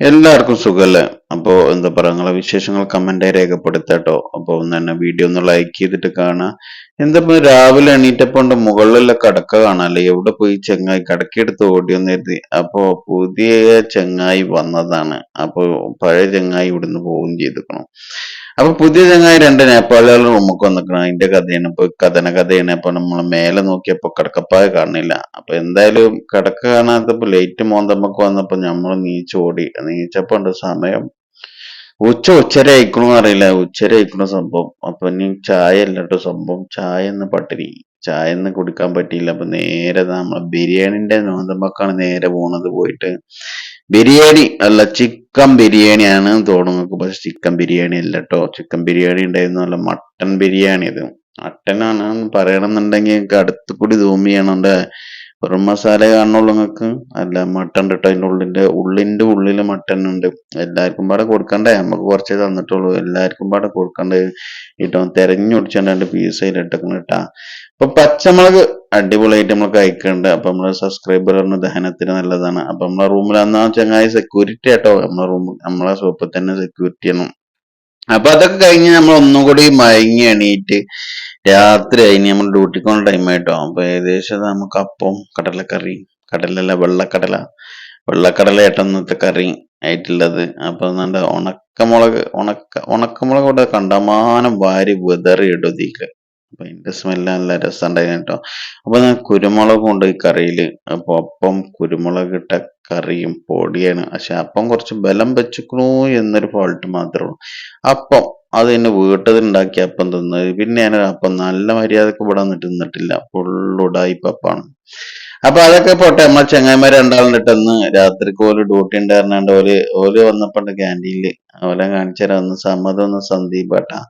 എല്ലാവർക്കും സുഖമല്ലേ അപ്പോൾ എന്താ പറയുക നിങ്ങളെ വിശേഷങ്ങൾ കമന്റായി രേഖപ്പെടുത്താട്ടോ. അപ്പോൾ ഒന്ന് തന്നെ വീഡിയോ ഒന്ന് ലൈക്ക് ചെയ്തിട്ട് കാണുക എന്താ ഇപ്പൊ രാവിലെ എണീറ്റപ്പോണ്ട് മുകളിലുള്ള കടക്ക കാണാല്ലേ എവിടെ പോയി ചെങ്ങായി കടക്കെടുത്ത് ഓടിയൊന്ന് കരുതി അപ്പോൾ പുതിയ ചെങ്ങായി വന്നതാണ്. അപ്പോൾ പഴയ ചെങ്ങായി ഇവിടുന്ന് പോവുകയും ചെയ്തിക്കണം അപ്പൊ പുതിയ ചങ്ങായി രണ്ട് നേപ്പാളികൾ റൂമൊക്കെ വന്നിക്കണം. അതിന്റെ കഥയാണ്. ഇപ്പൊ കഥന കഥയാണ്. അപ്പൊ നമ്മൾ മേലെ നോക്കിയപ്പോ കടക്കപ്പായ കാണില്ല അപ്പൊ എന്തായാലും കടക്ക കാണാത്തപ്പോ ലേറ്റ് മോന്തമ്മക്ക് വന്നപ്പോ നമ്മൾ നീച്ചോടി നീച്ചപ്പോ ഉണ്ട് സമയം. ഉച്ച ഉച്ചര അയക്കണമെന്ന് അറിയില്ല. ഉച്ചര അയക്കണ സംഭവം. അപ്പൊ ഇനി ചായ അല്ല കേട്ടോ സംഭവം. ചായ എന്ന് പട്ടിരി ചായ ഒന്നും കുടിക്കാൻ പറ്റിയില്ല. അപ്പൊ നേരെ നമ്മളെ ബിരിയാണിന്റെ നോന്തമ്പക്കാണ് നേരെ പോണത് പോയിട്ട്. ബിരിയാണി അല്ല ചിക്കൻ ബിരിയാണിയാണ് തോന്നുന്നു. പക്ഷെ ചിക്കൻ ബിരിയാണി അല്ല കേട്ടോ ചിക്കൻ ബിരിയാണി ഉണ്ടായിരുന്നു അല്ല മട്ടൻ ബിരിയാണി ഇത്. മട്ടനാണ് പറയണമെന്നുണ്ടെങ്കിൽ അടുത്ത് കൂടി സൂം ചെയ്യണുണ്ട് വെറും മസാല കാണുള്ളൂ നിങ്ങൾക്ക്? അല്ല മട്ടൺ ഇട്ടോ അതിന്റെ ഉള്ളിന്റെ ഉള്ളിന്റെ ഉള്ളിൽ മട്ടൺ ഉണ്ട്. എല്ലാവർക്കും പാടെ കൊടുക്കണ്ടേ? നമുക്ക് കുറച്ചേ തന്നിട്ടുള്ളൂ. എല്ലാവർക്കും പാടെ കൊടുക്കണ്ടേ? ഇട്ടോ തെരഞ്ഞൊടിച്ചാണ്ട് രണ്ട് പീസ് അതിലിട്ടേക്കണം കേട്ടാ അപ്പൊ പച്ചമുളക് അടിപൊളിയായിട്ട് നമ്മൾ കഴിക്കുന്നുണ്ട് അപ്പൊ നമ്മുടെ സബ്സ്ക്രൈബർ പറഞ്ഞ ദഹനത്തിന് നല്ലതാണ്. അപ്പൊ നമ്മളെ റൂമിൽ അന്നാ ചങ്ങായി സെക്യൂരിറ്റി ആട്ടോ. നമ്മളെ റൂം നമ്മളെ സോപ്പ് തന്നെ സെക്യൂരിറ്റി ആണ് അപ്പൊ അതൊക്കെ കഴിഞ്ഞ് നമ്മൾ ഒന്നും കൂടി മയങ്ങി എണീറ്റ് രാത്രി കഴിഞ്ഞ് നമ്മൾ ഡ്യൂട്ടിക്കുള്ള ടൈം ആയിട്ടോ. അപ്പൊ ഏകദേശം നമുക്ക് അപ്പം കടലക്കറി കടലല്ല വെള്ളക്കടല. വെള്ളക്കടല ഏട്ടന്നത്തെ കറി ആയിട്ടുള്ളത്. അപ്പൊ നല്ല ഉണക്കമുളക് ഉണക്ക ഉണക്കമുളക് ഇവിടെ കണ്ടമാനം വാരി വിതറി ഇടുതിക്ക് അപ്പൊ അതിന്റെ സ്മെല്ല് നല്ല രസമുണ്ടായിരുന്നു കേട്ടോ. അപ്പൊ ഞാൻ കുരുമുളക് കൊണ്ട് കറിയിൽ അപ്പൊ അപ്പം കുരുമുളക് ഇട്ട കറിയും പൊടിയാണ്. പക്ഷെ അപ്പം കുറച്ച് ബലം വെച്ചുക്കണു എന്നൊരു ഫോൾട്ട് മാത്രമേ ഉള്ളൂ. അപ്പം അത് എന്നെ വീട്ടിൽ ഉണ്ടാക്കിയ അപ്പം തിന്നത് പിന്നെ ഞാൻ അപ്പം നല്ല മര്യാദയ്ക്ക് ഇവിടെ വന്നിട്ട് തിന്നിട്ടില്ല. ഫുള്ളുടായിപ്പപ്പാണ് അപ്പൊ അതൊക്കെ പോട്ടെ. നമ്മളെ ചങ്ങായിമാർ രണ്ടാളിട്ടന്ന് രാത്രിക്ക് ഓൽ ഡ്യൂട്ടി ഉണ്ടായിരുന്നാണ്ട് ഓൽ ഓൽ വന്നപ്പോണ്ട് ക്യാന്റീനിൽ ഓലെ കാണിച്ചു അന്ന് സമ്മതം ഒന്ന് സന്ദീപ് ഏട്ടാ.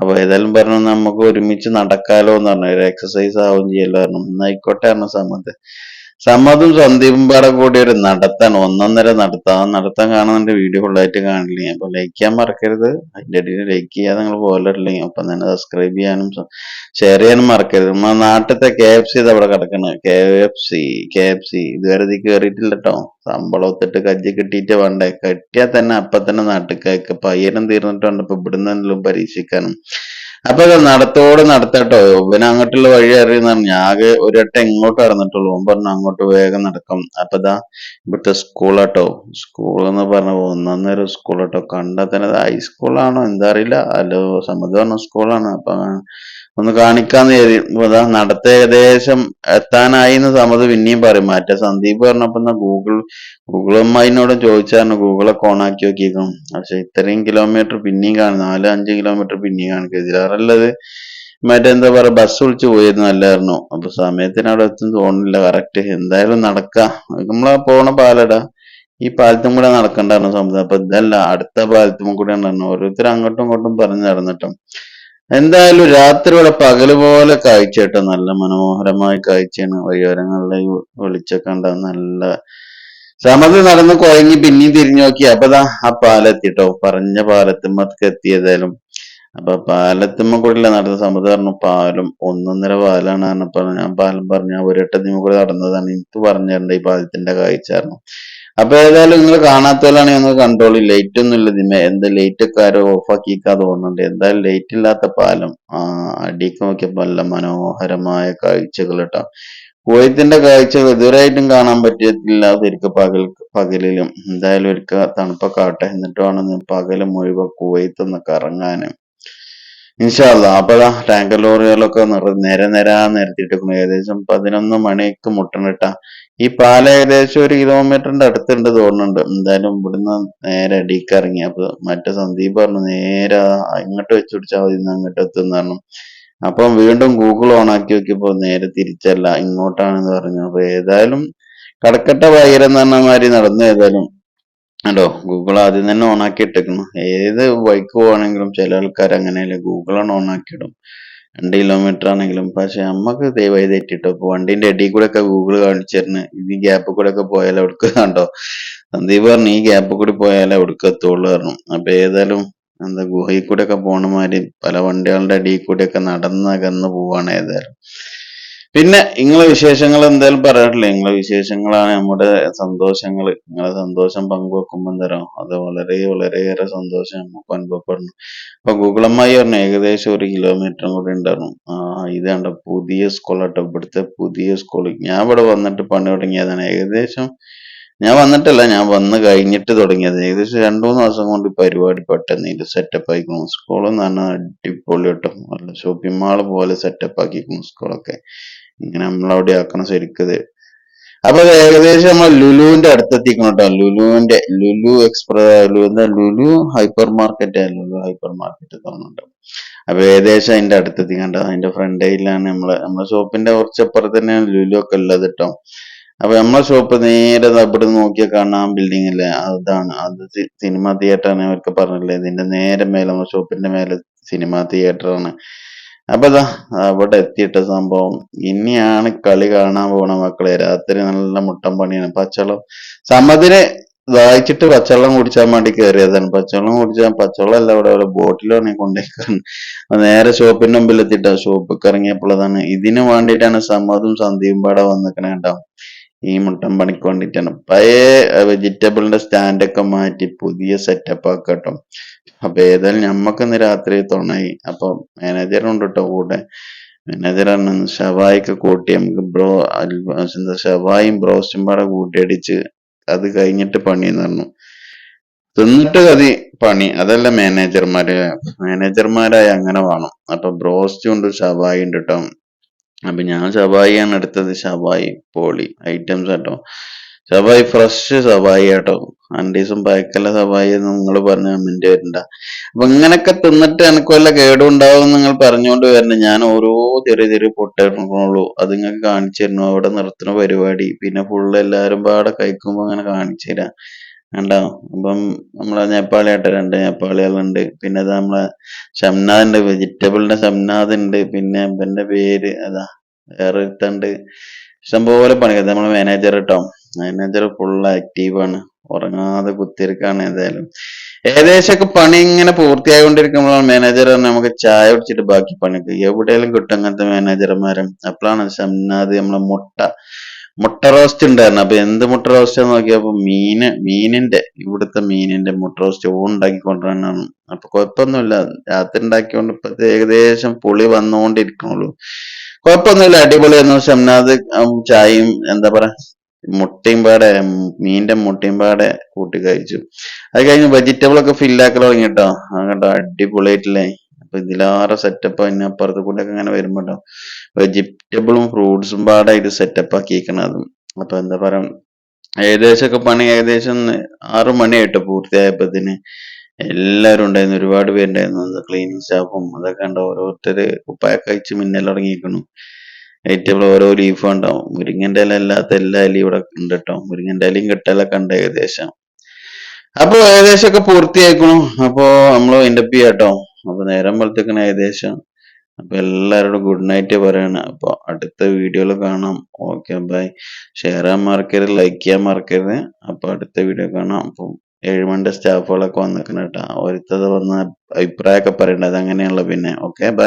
അപ്പൊ ഏതായാലും പറഞ്ഞു നമുക്ക് ഒരുമിച്ച് നടക്കാലോ എന്ന് പറഞ്ഞു. ഒരു എക്സസൈസ് ആവുകയും ചെയ്യല്ലോ പറഞ്ഞു. എന്നായിക്കോട്ടെ പറഞ്ഞു സമ്മത് സമ്മതും സന്ദീപും പാടെ കൂടി ഒരു നടത്താണ് ഒന്നൊന്നര നടത്താം. നടത്താൻ കാണുന്നുണ്ട് വീഡിയോ ഫുള്ളായിട്ട് കാണില്ലേ? അപ്പൊ ലൈക്ക് ചെയ്യാൻ മറക്കരുത്. അതിന്റെ ഇടയിൽ ലൈക്ക് ചെയ്യാതെ നിങ്ങൾ പോലില്ലെങ്കിൽ അപ്പൊ തന്നെ സബ്സ്ക്രൈബ് ചെയ്യാനും ഷെയർ ചെയ്യാനും മറക്കരുത്. നമ്മളെ നാട്ടിലത്തെ കെ എഫ് സി അവിടെ കിടക്കുന്നത് K F C K F C ഇതുവരെ ഇത് കയറിയിട്ടില്ല കേട്ടോ ശമ്പളം ഒത്തിട്ട് കജ്ജി കിട്ടിയിട്ട് വേണ്ടേ? കെട്ടിയാൽ തന്നെ അപ്പൊ തന്നെ നാട്ടിലേക്ക് പയ്യനും തീർന്നിട്ടുണ്ട്. ഇപ്പൊ ഇവിടുന്ന് എന്തെങ്കിലും പരീക്ഷിക്കാനും. അപ്പൊ ഇത് നടത്തോട് നടത്തട്ടോ. ഇവന് അങ്ങോട്ടുള്ള വഴി അറിയുന്ന പറഞ്ഞു ഒരു വട്ടം ഇങ്ങോട്ട് ഇറന്നിട്ടുള്ളൂ ഓൻ പറഞ്ഞു അങ്ങോട്ട് വേഗം നടക്കും. അപ്പൊ ഇതാ ഇവിടുത്തെ സ്കൂളാട്ടോ സ്കൂൾ എന്ന് പറഞ്ഞ ഒന്നൊന്നര സ്കൂളാട്ടോ കണ്ടാൽ തന്നെ ഹൈസ്കൂളാണോ എന്താ അറിയില്ല. അല്ലോ സമുദ്ര സ്കൂളാണ് അപ്പൊ ഒന്ന് കാണിക്കാന്ന് കരുതി. നടത്ത ഏകദേശം എത്താനായി എന്ന് സമ്മത് പിന്നെയും പറയും. മറ്റേ സന്ദീപ് പറഞ്ഞപ്പോ എന്നാ ഗൂഗിൾ ഗൂഗിൾ അമ്മായിനോട് ചോദിച്ചായിരുന്നു. ഗൂഗിളൊക്കെ ഓണാക്കി നോക്കിയേക്കും. പക്ഷെ ഇത്രയും കിലോമീറ്റർ പിന്നെയും കാണും. നാല് അഞ്ച് കിലോമീറ്റർ പിന്നെയും കാണിക്കും ഇതിലേറെയുള്ളത് മറ്റെന്താ പറയാ ബസ് വിളിച്ച് പോയിരുന്നു നല്ലായിരുന്നു. അപ്പൊ സമയത്തിന് അവിടെ എത്തും തോന്നില്ല കറക്റ്റ് എന്തായാലും നടക്കാം. നമ്മളാ പോണ പാലട. ഈ പാലത്തും കൂടെ നടക്കണ്ടായിരുന്നു സംഭവം അപ്പൊ ഇതല്ല അടുത്ത പാലത്തും കൂടെ ഉണ്ടായിരുന്നു ഓരോരുത്തർ അങ്ങോട്ടും ഇങ്ങോട്ടും പറഞ്ഞു നടന്നിട്ടും. എന്തായാലും രാത്രി ഇവിടെ പകൽ പോലെ കാഴ്ച നല്ല മനോഹരമായ കാഴ്ചയാണ്. വഴിയോരങ്ങളിലെ ഉണ്ടാവും നല്ല സമത് നടന്ന് കുഴങ്ങി പിന്നെയും തിരിഞ്ഞു നോക്കി. അപ്പൊ ദാ ആ പാലെത്തിട്ടോ. പറഞ്ഞ പാലത്തുമ്മക്ക് എത്തിയതായാലും. അപ്പൊ പാലത്തുമ്മ കൂടെ നടന്ന സമത് പറഞ്ഞു പാലും ഒന്നൊന്നര പാലാണ് പറഞ്ഞു. ഞാൻ പാലം പറഞ്ഞു ഒരു എട്ടത്തിമ്മ കൂടെ നടന്നതാണ്. എനിക്ക് പറഞ്ഞിട്ടുണ്ട് ഈ പാലത്തിന്റെ കാഴ്ച പറഞ്ഞു. അപ്പൊ ഏതായാലും നിങ്ങൾ കാണാത്തവരാണെങ്കിൽ ഒന്ന് കണ്ട്രോൾ ലൈറ്റ് ഒന്നും ഇല്ല ഇതിമേ എന്താ ലൈറ്റ് ഒക്കെ ആരോ ഓഫ് ആക്കിക്കാ തോന്നുന്നുണ്ട്. എന്തായാലും ലൈറ്റ് ഇല്ലാത്ത പാലം ആ അടിക്ക് നോക്കിയപ്പോ നല്ല മനോഹരമായ കാഴ്ചകൾ കേട്ടോ കുവൈത്തിന്റെ കാഴ്ചകൾ ഇതുവരെയായിട്ടും കാണാൻ പറ്റിയിട്ടില്ല. ശരിക്കും പകൽ പകലിലും. എന്തായാലും ഒരിക്കൽ തണുപ്പൊക്കെ ആവട്ടെ. എന്നിട്ട് വേണം പകൽ മുഴുവൻ കുവൈത്ത് ഒന്ന് കറങ്ങാന്. ഇൻഷാല്ല അപ്പതാ ടാങ്കർ ലോറികളൊക്കെ നിര നിര നിരത്തിയിട്ടേക്കുന്നു ഏകദേശം പതിനൊന്ന് മണിക്ക് മുട്ടണിട്ട. ഈ പാല ഏകദേശം ഒരു കിലോമീറ്ററിന്റെ അടുത്തുണ്ട് തോന്നുന്നുണ്ട്. എന്തായാലും ഇവിടുന്ന് നേരെ അടിക്ക് ഇറങ്ങി അപ്പൊ മറ്റേ സന്ദീപ് പറഞ്ഞു നേരെ ഇങ്ങോട്ട് വെച്ച് പിടിച്ചാൽ മതി അങ്ങോട്ട് എത്തുന്ന പറഞ്ഞു. അപ്പൊ വീണ്ടും ഗൂഗിൾ ഓൺ ആക്കി നോക്കിയപ്പോ നേരെ തിരിച്ചല്ല ഇങ്ങോട്ടാണെന്ന് പറഞ്ഞു. അപ്പൊ ഏതായാലും കടക്കട്ട ഭൈരം എന്ന് മാതിരി നടന്നു. ഏതായാലും കണ്ടോ ഗൂഗിൾ ആദ്യം തന്നെ ഓൺ ആക്കി ഇട്ടേക്കുന്നു. ഏത് ബൈക്ക് പോവാണെങ്കിലും ചില ആൾക്കാർ അങ്ങനെയല്ലേ ആണ് ഓൺ ആക്കി ഇടും. രണ്ട് കിലോമീറ്റർ ആണെങ്കിലും. പക്ഷെ നമുക്ക് ദയവായി തെറ്റിട്ടോ. ഇപ്പൊ വണ്ടിന്റെ അടി കൂടെ ഒക്കെ ഗൂഗിൾ കാണിച്ചു ഈ ഗ്യാപ്പ് കൂടെ ഒക്കെ പോയാൽ എവിടേക്ക് കണ്ടോ? സന്ദീപ് പറഞ്ഞു ഈ ഗ്യാപ്പ് കൂടി പോയാലേ എവിടേക്ക് എത്തുള്ളൂ പറഞ്ഞു. അപ്പൊ ഏതായാലും എന്താ ഗുഹയിൽ കൂടെ ഒക്കെ പോണ പല വണ്ടികളുടെ അടിയിൽ കൂടെ ഒക്കെ നടന്നകന്ന് പോവാണ് ഏതായാലും. പിന്നെ നിങ്ങളെ വിശേഷങ്ങൾ എന്തായാലും പറയാറില്ല. നിങ്ങളെ വിശേഷങ്ങളാണ് നമ്മുടെ സന്തോഷങ്ങൾ. നിങ്ങളെ സന്തോഷം പങ്കുവെക്കുമ്പോൾ തരാം. അത് വളരെ വളരെയേറെ സന്തോഷം നമുക്ക് അനുഭവപ്പെടുന്നു. അപ്പൊ ഗൂഗിളമ്മായി പറഞ്ഞു ഏകദേശം ഒരു കിലോമീറ്ററും കൂടി ഉണ്ടായിരുന്നു. ആ ഇതാണ്ട പുതിയ സ്കൂളാട്ടോ ഇവിടുത്തെ പുതിയ സ്കൂൾ ഞാൻ ഇവിടെ വന്നിട്ട് പണി തുടങ്ങിയതാണ്. ഏകദേശം ഞാൻ വന്നിട്ടല്ല ഞാൻ വന്ന് കഴിഞ്ഞിട്ട് തുടങ്ങിയത്. ഏകദേശം രണ്ടു മൂന്ന് ദിവസം കൊണ്ട് പരിപാടി പെട്ടെന്ന് സെറ്റപ്പ് ആയിക്കുന്നു. സ്കൂൾ എന്ന് പറഞ്ഞാൽ അടിപൊളി കേട്ടോ. നല്ല ഷോപ്പിംഗ് മാൾ പോലെ സെറ്റപ്പ് ആക്കിക്കുന്നു സ്കൂളൊക്കെ ഇങ്ങനെ നമ്മളവിടെ ആക്കണം ശരിക്കത്. അപ്പൊ ഏകദേശം നമ്മൾ ലുലുവിന്റെ അടുത്തെത്തിക്കണം കേട്ടോ. ലുലുവിന്റെ ലുലു എക്സ്പ്രസ് എന്താ? Lulu hypermarket Lulu hypermarket തോന്നുന്നുണ്ട് അപ്പൊ ഏകദേശം അതിന്റെ അടുത്തെത്തിക്കണ്ട അതിന്റെ ഫ്രണ്ട് ഏരിയയിലാണ് നമ്മൾ. നമ്മളെ ഷോപ്പിന്റെ കുറച്ചപ്പുറത്ത് തന്നെയാണ് ലുലു ഒക്കെ ഉള്ളത് കേട്ടോ. അപ്പൊ നമ്മളെ ഷോപ്പ് നേരെ അവിടെ നോക്കിയാൽ കാണാം ബിൽഡിംഗ് അല്ലേ അതാണ്. അത് സിനിമ തിയേറ്റർ ആണ് അവർക്ക് പറഞ്ഞില്ലേ? ഇതിന്റെ നേരെ മേലെ നമ്മുടെ ഷോപ്പിന്റെ മേലെ സിനിമ തിയേറ്റർ ആണ്. അപ്പൊ അതാ അവിടെ എത്തിയിട്ട സംഭവം. ഇനിയാണ് കളി കാണാൻ പോണ മക്കളെ. രാത്രി നല്ല മുട്ടൻ പണിയാണ്. പച്ചവെള്ളം സമതിന് വായിച്ചിട്ട് പച്ചവെള്ളം കുടിച്ചാൻ വേണ്ടി കയറിയതാണ് പച്ചവെള്ളം കുടിച്ചാൽ പച്ചവെള്ളം അല്ല അവിടെ അവിടെ ബോട്ടിലാണ് കൊണ്ടുപോയി നേരെ ഷോപ്പിന്റെ മുമ്പിൽ എത്തിയിട്ടാ ഷോപ്പ് കറങ്ങിയപ്പോഴതാണ് ഇതിനു വേണ്ടിയിട്ടാണ് സമ്മതും സന്ധ്യയും പാടെ വന്നിക്കണേ കേട്ടോ ഈ മുട്ടൻ പണിക്ക് പഴയ വെജിറ്റബിളിന്റെ സ്റ്റാൻഡൊക്കെ മാറ്റി പുതിയ സെറ്റപ്പ് ആക്കട്ടോ. അപ്പൊ ഏതായാലും ഞമ്മക്കിന്ന് രാത്രി തുണയി. അപ്പൊ മാനേജറുണ്ട് കേട്ടോ കൂടെ. മാനേജർ പറഞ്ഞു ഷവായിക്ക് കൂട്ടി നമുക്ക് ബ്രോ എന്താ ഷവായും ബ്രോസ്റ്റും പാടെ കൂട്ടിയടിച്ച് അത് കഴിഞ്ഞിട്ട് പണി എന്ന് പറഞ്ഞു. തിന്നിട്ട് കതി പണി. അതല്ല മാനേജർമാര് മാനേജർമാരായ അങ്ങനെ വേണം. അപ്പൊ ബ്രോസ്റ്റും ഉണ്ട് ഷവായി ഉണ്ട് കേട്ടോ അപ്പൊ ഞാൻ ഷവായിയാണ് എടുത്തത്. ഷവായി പോളി. ഐറ്റംസ് കേട്ടോ ഷവായി ഫ്രഷ് സവായി കേട്ടോ അണ്ടീസും പയക്കല്ല സവായി എന്ന് നിങ്ങൾ പറഞ്ഞ കമന്റ് വരണ്ട അപ്പൊ ഇങ്ങനൊക്കെ തിന്നിട്ട് എനിക്ക് വല്ല കേടും ഉണ്ടാവും നിങ്ങൾ പറഞ്ഞുകൊണ്ട് വരണം ഞാൻ ഓരോ ചെറിയ ചെറിയ പൊട്ടുള്ളൂ അത് നിങ്ങൾക്ക് കാണിച്ചു തരുന്നു. അവിടെ നിർത്തുന്ന പരിപാടി. പിന്നെ ഫുള്ള് എല്ലാരും പാടെ കഴിക്കുമ്പോ അങ്ങനെ കാണിച്ചു തരാം. കണ്ടോ അപ്പം നമ്മളെ നേപ്പാളി ആട്ടെ രണ്ട് നേപ്പാളികളുണ്ട്. പിന്നെ അത് നമ്മളെ ഉണ്ട് വെജിറ്റബിളിന്റെ ഷംനാദ് ഉണ്ട് പിന്നെ ഇവന്റെ പേര് അതാ വേറെ ഒരുത്തണ്ട് ഇഷ്ടംപോലെ പണികൾ. നമ്മളെ മാനേജർ കേട്ടോ മാനേജർ ഫുൾ ആക്റ്റീവാണ് ഉറങ്ങാതെ കുത്തിരിക്കാണ് ഏതായാലും. ഏകദേശമൊക്കെ പണി ഇങ്ങനെ പൂർത്തിയായിക്കൊണ്ടിരിക്കുമ്പോഴാണ് മാനേജർ നമുക്ക് ചായ കുടിച്ചിട്ട് ബാക്കി പണിക്ക് എവിടെയെങ്കിലും കിട്ടും അങ്ങനത്തെ മാനേജർമാരും അപ്പോഴാണ് ഷംനാദ് നമ്മളെ മുട്ട മുട്ട റോസ്റ്റ് ഉണ്ടായിരുന്നു. അപ്പൊ എന്ത് മുട്ട റോസ്റ്റ് നോക്കിയപ്പോ മീന് മീനിന്റെ ഇവിടുത്തെ മീനിന്റെ മുട്ട റോസ്റ്റ് ഉണ്ടാക്കി കൊണ്ടുവരാനാണ് അപ്പൊ കുഴപ്പമൊന്നുമില്ല. രാത്രി ഉണ്ടാക്കിയോണ്ട് ഇപ്പൊ ഏകദേശം പുളി വന്നുകൊണ്ടിരിക്കണുള്ളൂ കുഴപ്പമൊന്നുമില്ല. അടിപൊളിയായിരുന്നു. ഷംനാദ് ഉം, ചായയും എന്താ പറയാ മുട്ടയും പാടെ ഉം, മീന്റെ മുട്ടയും പാടെ കൂട്ടി കഴിച്ചു. അത് കഴിഞ്ഞ് വെജിറ്റബിൾ ഒക്കെ ഫില്ലാക്കൽ തുടങ്ങി കേട്ടോ അങ്ങോട്ടോ അടിപൊളിയായിട്ടില്ലേ? അപ്പൊ ഇതിലാറെ സെറ്റപ്പ് അതിന് അപ്പുറത്ത് കൂടെ ഒക്കെ ഇങ്ങനെ വരുമ്പോട്ടോ വെജിറ്റബിളും ഫ്രൂട്ട്സും പാടായിട്ട് സെറ്റപ്പ് ആക്കിയിരിക്കണം അതും. അപ്പൊ എന്താ പറയാ ഏകദേശമൊക്കെ പണി ഏകദേശം ആറു മണിയായിട്ട് പൂർത്തിയായപ്പത്തിന് എല്ലാവരും ഉണ്ടായിരുന്നു ഒരുപാട് പേരുണ്ടായിരുന്നു ക്ലീനിങ് സ്റ്റാഫും അതൊക്കെ ഉണ്ട് ഓരോരുത്തര് കുപ്പായൊക്കെ കഴിച്ച് മിന്നൽ തുടങ്ങിയിരിക്കണു വെജിറ്റബിൾ ഓരോ ലീഫ് ഉണ്ടാവും മുരിങ്ങന്റെ ഇല അല്ലാത്ത എല്ലാ ഇലയും ഇവിടെ ഉണ്ട് കേട്ടോ മുരിങ്ങന്റെ ഇലയും കിട്ടലൊക്കെ ഉണ്ട് ഏകദേശം. അപ്പൊ ഏകദേശം ഒക്കെ പൂർത്തിയായിക്കണു. നമ്മൾ എന്റെ പി കേട്ടോ അപ്പൊ നേരം പോലത്തേക്കാണ് ഏകദേശം അപ്പൊ എല്ലാവരോടും ഗുഡ് നൈറ്റ് പറയണം. അപ്പൊ അടുത്ത വീഡിയോയിൽ കാണാം. ഓക്കെ ബൈ ഷെയർ ചെയ്യാൻ മറക്കരുത് ലൈക്ക് ചെയ്യാൻ മറക്കരുത്. അപ്പൊ അടുത്ത വീഡിയോ കാണാം. അപ്പൊ ഏഴുമണിന്റെ സ്റ്റാഫുകളൊക്കെ വന്നിരിക്കണം കേട്ടോ. ഒരുത്തത് വന്ന അഭിപ്രായമൊക്കെ പറയണ്ടത് അങ്ങനെയുള്ള പിന്നെ. Okay bye